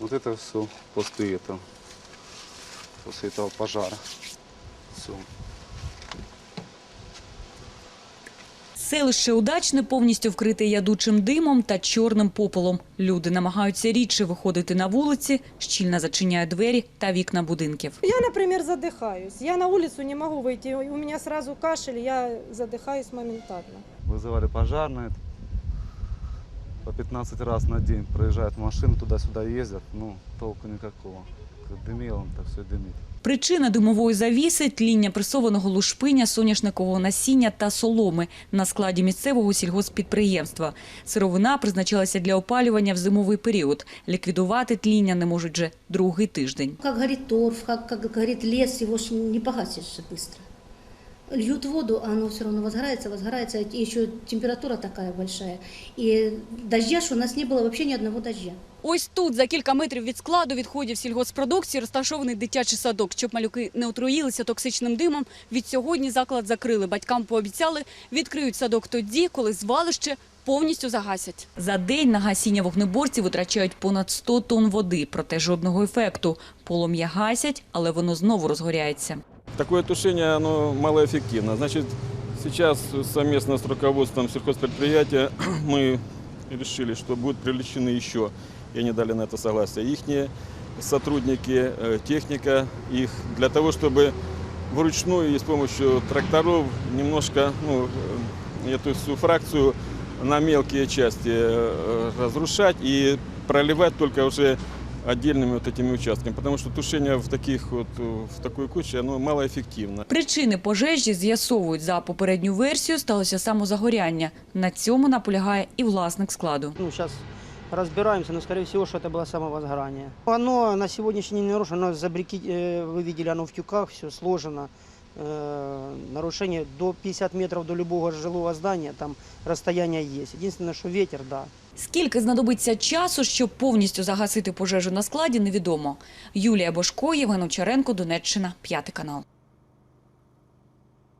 Вот это все после этого, после этого пожара. Все. Селище Удачне повністю вкрите ядучим димом та чорним попелом. Люди намагаються рідше виходити на вулиці, щільно зачиняють двері та вікна будинків. Я, например, задыхаюсь. Я на улицу не могу выйти. У меня сразу кашель, я задыхаюсь моментально. Вызывали пожарные. По 15 раз на день проезжают машины, туда-сюда ездят. Ну, толку никакого. Как дымило, так все дымит. Причина димової завіси – тління пресованого лушпиня, соняшникового насіння та соломи на складі місцевого сільгосппідприємства. Сировина призначалася для опалювання в зимовий період. Ліквідувати тління не можуть вже другий тиждень. Как горит торф, как, как горит лес, его ж не погасишь же быстро. Льют воду, а оно все равно возгорается, возгорается, и еще температура такая большая. И дождя, что у нас не было вообще ни одного дождя. Ось тут, за кілька метрів від складу відходів сільгоспродукції, розташований дитячий садок. Щоб малюки не отруїлися токсичним димом, від сьогодні заклад закрили. Батькам пообіцяли, відкриють садок тоді, коли звалище повністю загасять. За день на гасіння вогнеборців витрачають понад 100 тонн води, проте жодного ефекту. Полум'я гасять, але воно знову розгоряється. Такое тушение оно малоэффективно. Значит, сейчас совместно с руководством сельхозпредприятия мы решили, что будут привлечены еще, и они дали на это согласие, их сотрудники, э, техника их, для того, чтобы вручную и с помощью тракторов немножко ну, э, эту всю фракцию на мелкие части э, разрушать и проливать только уже отдельными вот этими участками, потому что тушение в таких вот э, в такой куче оно малоэффективно. Причини пожежі з'ясовують. За попередню версію сталося самозагоряння. На цьому наполягає і власник складу. Ну, сейчас разбираемся, но, скорее всего, что это было самовозгорание. Оно на сегодняшний день не нарушено, оно забрики, э, вы видели, оно в тюках, все сложено. Э, нарушение до 50 метров до любого жилого здания, там расстояние есть. Единственное, что ветер, да. Скільки знадобиться часу, щоб повністю загасити пожежу на складі, невідомо. Юлія Бошко, Євген Очаренко, Донеччина, п'ятий канал.